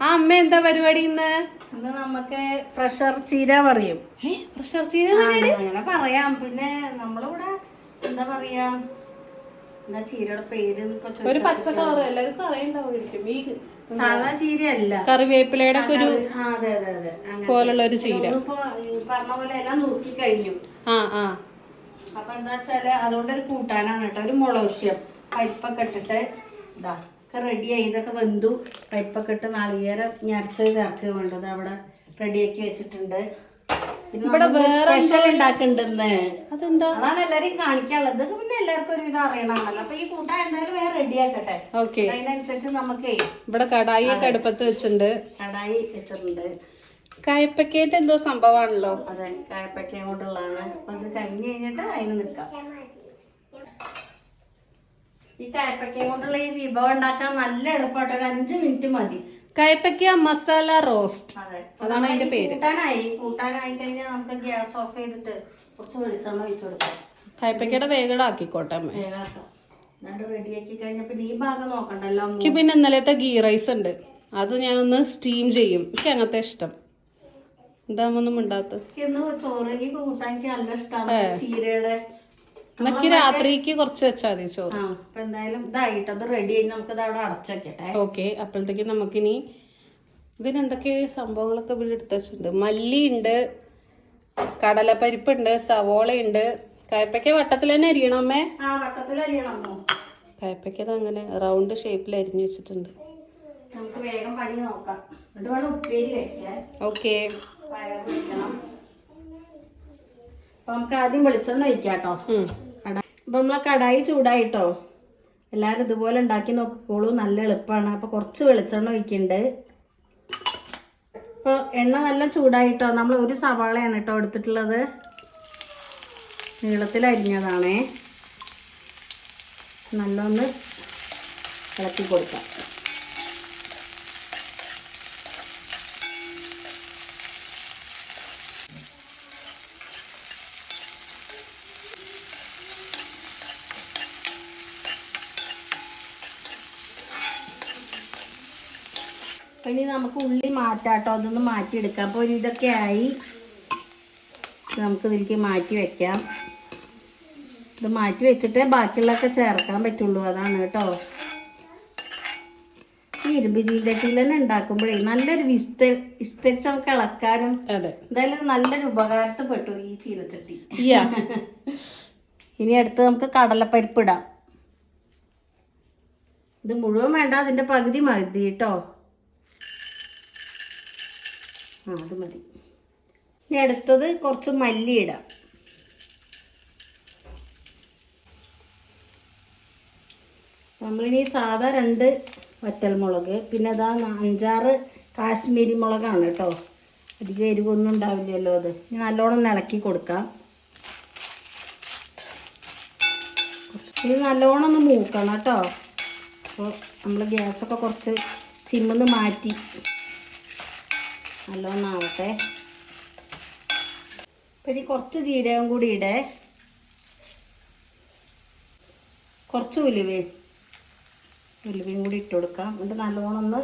ആ അമ്മ എന്താ പരിപാടി ഇന്ന്? ഇന്ന് നമുക്ക് പ്രഷർ ചീര പറയും. പ്രഷർ ചീര അങ്ങനെ പറയാം. പിന്നെ നമ്മളിവിടെ എന്താ പറയാ? എന്താ ചീരയുടെ പേര് ഒരു പച്ച കളർ എല്ലാവർക്കും അറിയണ്ടാവുമായിരിക്കും ഈ സാധാ ചീരയല്ല. കറിവേപ്പിലയുടെ ഒരു പോലുള്ള ഒരു ചീര. പറഞ്ഞ പോലെ എല്ലാം നോക്കി കഴിഞ്ഞു ആ ആ. അപ്പൊ എന്താ വെച്ചാൽ അതുകൊണ്ട് ഒരു കൂട്ടാനാണ് കേട്ടോ. ഒരു മുളകുഷ്യം പരിപ്പൊക്കെ ഇട്ടിട്ട് ഇതാ. ഒക്കെ റെഡിയായി ഇതൊക്കെ വെന്തു. പരിപ്പൊക്കെ ഇട്ട് നാളികേരം ഞരച്ച് ചേർക്കുക വേണ്ടത് അവിടെ റെഡിയാക്കി വെച്ചിട്ടുണ്ട്. ഇവിടെ സ്പെഷ്യൽ ഉണ്ടാക്കുന്നുണ്ടെന്ന് അതെന്താ? അതാണ് എല്ലാരെയും കാണിക്കാനുള്ളത്. പിന്നെ എല്ലാവർക്കും ഒരു ഇത് അറിയണമല്ലോ അപ്പൊ ഈ കൂട്ടാൻ എന്തായാലും വേറെ റെഡിയാക്കട്ടെ ഓക്കെ. അതിനനുസരിച്ച് നമുക്ക് ഇവിടെ കടായി കടുപ്പത്ത് അടുപ്പത്ത് വെച്ചിട്ടുണ്ട്. കടായി വെച്ചിട്ടുണ്ട്. കായപ്പക്കേന്റെ എന്തോ സംഭവമാണല്ലോ അതെ കായപ്പയ്ക്ക കൊണ്ടുള്ളതാണ്. അത് കഴിഞ്ഞ് കഴിഞ്ഞിട്ട് അതിന് നിൽക്കാം. ഈ കയപ്പക്കയും കൊണ്ടുള്ള ഈ വിഭവം ഉണ്ടാക്കാൻ നല്ല എളുപ്പമായിട്ട് ഒരു അഞ്ച് മിനിറ്റ് മതി. കയപ്പയ്ക്ക മസാല റോസ്റ്റ്. അതെ. അതാണ് അതിന്റെ പേര്. കൂട്ടാനായി. കൂട്ടാനായി കഴിഞ്ഞാൽ നമുക്ക് ഗ്യാസ് ഓഫ് ചെയ്തിട്ട് കുറച്ച് വെളിച്ചെണ്ണ ഒഴിച്ചു കൊടുക്കാം. കയപ്പയ്ക്കയുടെ വേഗടാക്കിക്കോട്ടെ അമ്മ. വേഗാക്കാം. എന്നിട്ട് റെഡിയാക്കി ഈ ഭാഗം നോക്കണ്ടല്ലോ എനിക്ക് പിന്നെ ഇന്നലത്തെ ഗീ റൈസ് ഉണ്ട്. അത് ഞാനൊന്ന് സ്റ്റീം ചെയ്യും. എനിക്ക് അങ്ങനത്തെ ഇഷ്ടം. എന്താമൊന്നും ഉണ്ടാത്ത ഇന്ന് ചോറ് കൂട്ടാൻ എനിക്ക് നല്ല ഇഷ്ടമാണ് ചീരയുടെ എന്നൊക്കെ രാത്രിക്ക് കുറച്ച് വെച്ചാൽ മതി ചോറ്. ആ അപ്പൊ എന്തായാലും ഇതായിട്ട് അത് റെഡി ആയി നമുക്ക് ഇത് അവിടെ അടച്ചേക്കട്ടെ. ഓക്കെ അപ്പോഴത്തേക്ക് നമുക്കിനി ഇതിനെന്തൊക്കെ സംഭവങ്ങളൊക്കെ ഇവിടെ എടുത്ത് വെച്ചിട്ടുണ്ട്? മല്ലി ഉണ്ട് കടലപ്പരിപ്പുണ്ട് സവോളയുണ്ട്. കയപ്പയ്ക്ക വട്ടത്തിൽ തന്നെ അരിയണം അമ്മേ? ആ വട്ടത്തിൽ അരിയണമോ കായപ്പയ്ക്ക അത് അങ്ങനെ റൗണ്ട് ഷേപ്പിൽ അരിഞ്ഞു വെച്ചിട്ടുണ്ട്. നമുക്ക് വേഗം പണി നോക്കാം. എന്നിട്ട് വേണം ഉപ്പേരി കഴിക്കാൻ. ഓക്കെ. പയർ വെക്കണം. അപ്പൊ നമുക്ക് ആദ്യം വെളിച്ചെണ്ണ ഒഴിക്കാം കേട്ടോ കട അപ്പൊ നമ്മളെ കടായി ചൂടായിട്ടോ? എല്ലാവരും ഇതുപോലെ ഉണ്ടാക്കി നോക്കിക്കോളൂ. നല്ല എളുപ്പമാണ് അപ്പൊ കുറച്ച് വെളിച്ചെണ്ണ ഒഴിക്കുന്നുണ്ട്. ഇപ്പോൾ എണ്ണ നല്ല ചൂടായിട്ടോ? നമ്മൾ ഒരു സവാളയാണ് കേട്ടോ എടുത്തിട്ടുള്ളത്. നീളത്തിൽ അരിഞ്ഞതാണേ. നല്ലൊന്ന് ഇളക്കി കൊടുക്കാം. ഇനി നമുക്ക് ഉള്ളി മാറ്റാട്ടോ. അതൊന്ന് മാറ്റിയെടുക്കാം. അപ്പോൾ ഒരു ഇതൊക്കെ ആയി നമുക്ക് ഇതിലേക്ക് മാറ്റി വെക്കാം. ഇത് മാറ്റി വെച്ചിട്ടേ ബാക്കിയുള്ളതൊക്കെ ചേർക്കാൻ പറ്റുള്ളൂ. അതാണ് കേട്ടോ. ഈ ഇരുമ്പ് ചീന്തട്ടിയിൽ തന്നെ ഉണ്ടാക്കുമ്പോഴേ നല്ലൊരു വിസ്ത വിസ്തരിച്ച് നമുക്ക് ഇളക്കാനും എന്തായാലും നല്ലൊരു ഉപകാരത്തിൽപ്പെട്ടു ഈ ചീനച്ചട്ടി. ഇനി അടുത്ത് നമുക്ക് കടലപ്പരിപ്പ് ഇടാം. ഇത് മുഴുവൻ വേണ്ട അതിന്റെ പകുതി മതി കേട്ടോ. ആ അത് മതി. ഇനി അടുത്തത് കുറച്ച് മല്ലി ഇടാം. നമ്മളിനി സാധാ രണ്ട് വറ്റൽ മുളക് പിന്നെ അതാ അഞ്ചാറ് കാശ്മീരി മുളകാണ് കേട്ടോ. അധികം എരിവൊന്നും ഉണ്ടാവില്ലല്ലോ അത്. നല്ലോണം ഇളക്കി കൊടുക്കാം. ഇത് നല്ലോണം ഒന്ന് മൂക്കണം കേട്ടോ. അപ്പോൾ നമ്മൾ ഗ്യാസൊക്കെ കുറച്ച് സിമ്മിൽ നിന്ന് മാറ്റി നല്ലോണം ആവട്ടെ അപ്പം ഇനി കുറച്ച് ജീരകം കൂടി ഇടേ. കുറച്ച് ഉലുവയും ഉലുവയും കൂടി ഇട്ട് കൊടുക്കാം. എന്നിട്ട് നല്ലോണം ഒന്ന്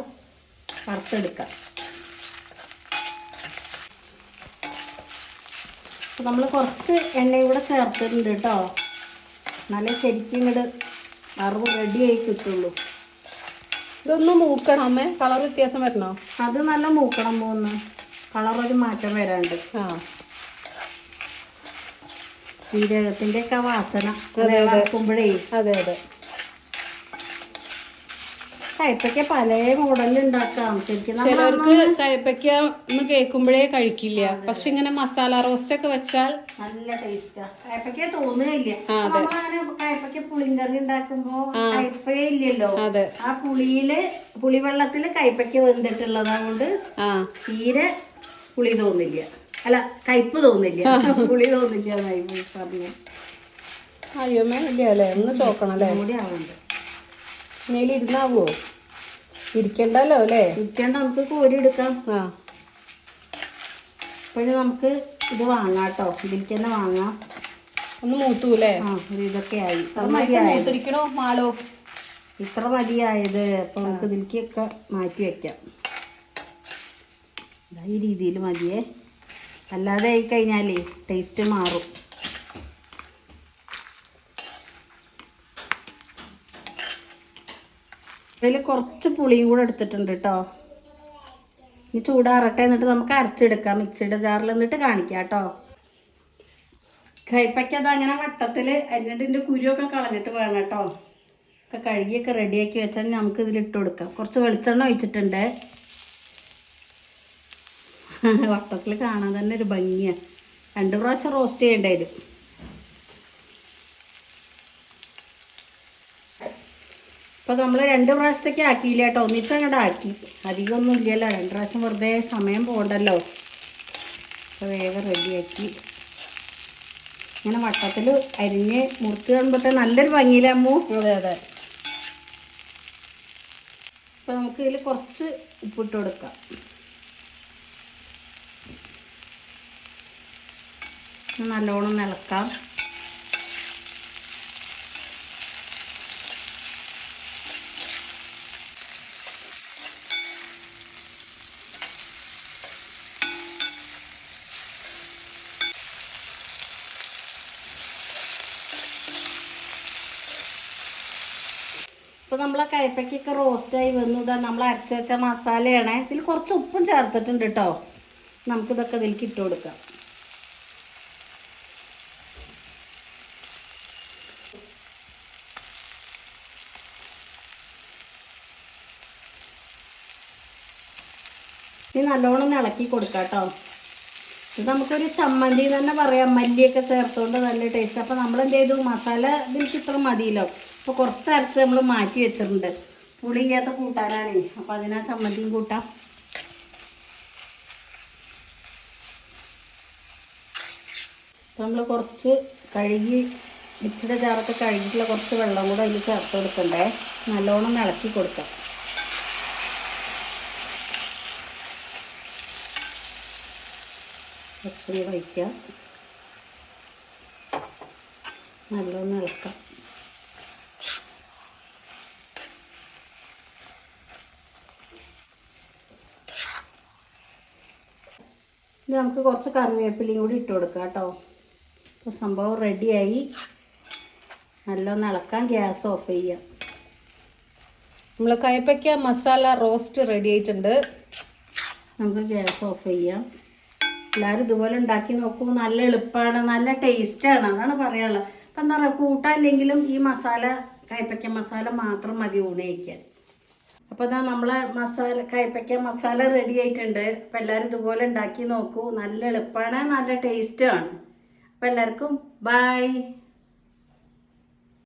വറുത്തെടുക്കാം. നമ്മൾ കുറച്ച് എണ്ണയും കൂടെ ചേർത്തിട്ടുണ്ട് കേട്ടോ. നല്ല ശരിക്കും ഇങ്ങോട്ട് വറവ് റെഡിയായി കിട്ടുള്ളൂ. ഇതൊന്ന് മൂക്കണം അമ്മേ. കളർ വ്യത്യാസം വരണോ? അത് നല്ല മൂക്കണം മൂന്ന്. കളർ ഒരു മാറ്റം വരാണ്ട്. ആ. ജീരകത്തിന്റെ ഒക്കെ വാസന അതെ, അതെ. അതെ അതെ. കയ്പയ്ക്ക പല മോഡലിൽ ഉണ്ടാക്കാം ശരിക്കും ചിലർക്ക് കയ്പയ്ക്ക ഒന്ന് കേൾക്കുമ്പോഴേ കഴിക്കില്ല. പക്ഷെ ഇങ്ങനെ മസാല റോസ്റ്റ് ഒക്കെ വെച്ചാൽ നല്ല ടേസ്റ്റാ കയ്പയ്ക്ക തോന്നുകയില്ല. കയ്പയ്ക്ക പുളിങ്കറി ഉണ്ടാക്കുമ്പോ കയ്പേ ഇല്ലല്ലോ ആ. പുളിയിൽ പുളിവെള്ളത്തിൽ കയ്പയ്ക്ക വെന്തിട്ടുള്ളത് കൊണ്ട് ആ. തീരെ പുളി തോന്നില്ല. അല്ല കയ്പ് തോന്നില്ല. പുളി തോന്നില്ല പറഞ്ഞു അയ്യോ മേലല്ലേ? ഒന്ന് തോക്കണം അല്ലേ? കൂടി ആവുന്നുണ്ട് മേലിൽ ഇരുന്നാവോ ഇരിക്കണ്ടല്ലോ അല്ലേ? ഇരിക്കണ്ട നമുക്ക് കോരി എടുക്കാം. ആ. പിന്നെ നമുക്ക് ഇത് വാങ്ങാം കേട്ടോ ഇതിലേക്ക് തന്നെ വാങ്ങാം. ഒന്ന് മൂത്തൂല്ലേ ആ ഇതൊക്കെ ആയി. ഇത്ര മതിയായത്. മൂത്തിരിക്കണോ മാളോ? ഇത്ര മതിയായത്. അപ്പൊ നമുക്ക് ഇതിലേക്കൊക്കെ മാറ്റി വെക്കാം. ഈ രീതിയിൽ മതിയേ. അല്ലാതെ ആയി കഴിഞ്ഞാലേ ടേസ്റ്റ് മാറും. ഇതിൽ കുറച്ച് പുളിയും കൂടെ എടുത്തിട്ടുണ്ട് കേട്ടോ ഇനി ചൂടാറട്ടെ എന്നിട്ട് നമുക്ക് അരച്ചെടുക്കാം. മിക്സിയുടെ ജാറിൽ എന്നിട്ട് കാണിക്കാം കേട്ടോ കയ്പയ്ക്ക് അത് അങ്ങനെ വട്ടത്തിൽ എന്നിട്ട് ഇതിന്റെ കുരുവൊക്കെ കളഞ്ഞിട്ട് വേണം കേട്ടോ ഒക്കെ കഴുകിയൊക്കെ റെഡിയാക്കി വെച്ചാൽ നമുക്ക് ഇതിൽ ഇട്ട് കൊടുക്കാം. കുറച്ച് വെളിച്ചെണ്ണ ഒഴിച്ചിട്ടുണ്ട്. വട്ടത്തിൽ കാണാൻ തന്നെ ഒരു ഭംഗിയാണ് രണ്ട് പ്രാവശ്യം റോസ്റ്റ് ചെയ്യേണ്ടി വരും അപ്പോൾ നമ്മൾ രണ്ട് പ്രാവശ്യത്തേക്ക് ആക്കിയില്ല കേട്ടോ. ഒന്നിച്ച് അങ്ങോട്ട് ആക്കി. അധികമൊന്നും ഇല്ലല്ലോ. രണ്ട് പ്രാവശ്യം വെറുതെ സമയം പോകണ്ടല്ലോ അപ്പോൾ വേഗം റെഡിയാക്കി. ഇങ്ങനെ വട്ടത്തിൽ അരിഞ്ഞ് മുറിച്ച് കാണുമ്പോഴത്തെ നല്ലൊരു ഭംഗിയിലമ്മു അതെ അതെ. അപ്പോൾ നമുക്ക് ഇതിൽ കുറച്ച് ഉപ്പിട്ട് കൊടുക്കാം. നല്ലോണം ഇളക്കാം ഇപ്പോൾ നമ്മളെ കയ്പയ്ക്കൊക്കെ റോസ്റ്റായി വന്നു. നമ്മൾ അരച്ച് വെച്ച മസാലയാണ്. ഇതിൽ കുറച്ച് ഉപ്പും ചേർത്തിട്ടുണ്ട് കേട്ടോ നമുക്കിതൊക്കെ ഇതിലേക്ക് ഇട്ട് കൊടുക്കാം. ഇനി നല്ലോണം ഇളക്കി കൊടുക്കാം കേട്ടോ ഇത് നമുക്കൊരു ചമ്മന്തി തന്നെ പറയാം. മല്ലിയൊക്കെ ചേർത്തുകൊണ്ട് നല്ല ടേസ്റ്റ് അപ്പോൾ നമ്മൾ എന്ത് ചെയ്തു? മസാല ഇതിൽ ചിത്രം മതിയല്ലോ. അപ്പോൾ കുറച്ച് അരച്ച് നമ്മൾ മാറ്റി വെച്ചിട്ടുണ്ട്. പുളി ചെയ്യാത്ത കൂട്ടാനാണ്. അപ്പോൾ അതിനാ ചമ്മന്തിയും കൂട്ടാം. നമ്മൾ കുറച്ച് കഴുകി മിക്സിയുടെ ചാറൊക്കെ കഴുകിയിട്ടുള്ള കുറച്ച് വെള്ളം കൂടെ അതിൽ ചേർത്ത് കൊടുക്കണ്ടേ. നല്ലോണം ഇളക്കി കൊടുക്കാം. കുറച്ചും കൂടെ വയ്ക്കാം. നല്ലോണം ഇളക്കാം. ഇനി നമുക്ക് കുറച്ച് കറിവേപ്പിലയും കൂടി ഇട്ട് കൊടുക്കാം കേട്ടോ. അപ്പോൾ സംഭവം റെഡിയായി നല്ലോണം ഇളക്കാൻ ഗ്യാസ് ഓഫ് ചെയ്യാം. നമ്മൾ കയ്പയ്ക്ക മസാല റോസ്റ്റ് റെഡി ആയിട്ടുണ്ട്. നമുക്ക് ഗ്യാസ് ഓഫ് ചെയ്യാം. എല്ലാവരും ഇതുപോലെ ഉണ്ടാക്കി നോക്കൂ. നല്ല എളുപ്പമാണ് നല്ല ടേസ്റ്റാണ് അതാണ് പറയാനുള്ളത്. അപ്പം എന്താ പറയുക കൂട്ടാനില്ലെങ്കിലും ഈ മസാല കയ്പയ്ക്ക മസാല മാത്രം മതി ഊണ് കഴിക്കാൻ. അപ്പോൾ ഇതാ നമ്മളെ മസാല കയ്പ്പയ്ക്ക മസാല റെഡി ആയിട്ടുണ്ട്. അപ്പം എല്ലാവരും ഇതുപോലെ ഉണ്ടാക്കി നോക്കൂ. നല്ല എളുപ്പമാണ് നല്ല ടേസ്റ്റാണ് അപ്പോൾ എല്ലാവർക്കും ബൈ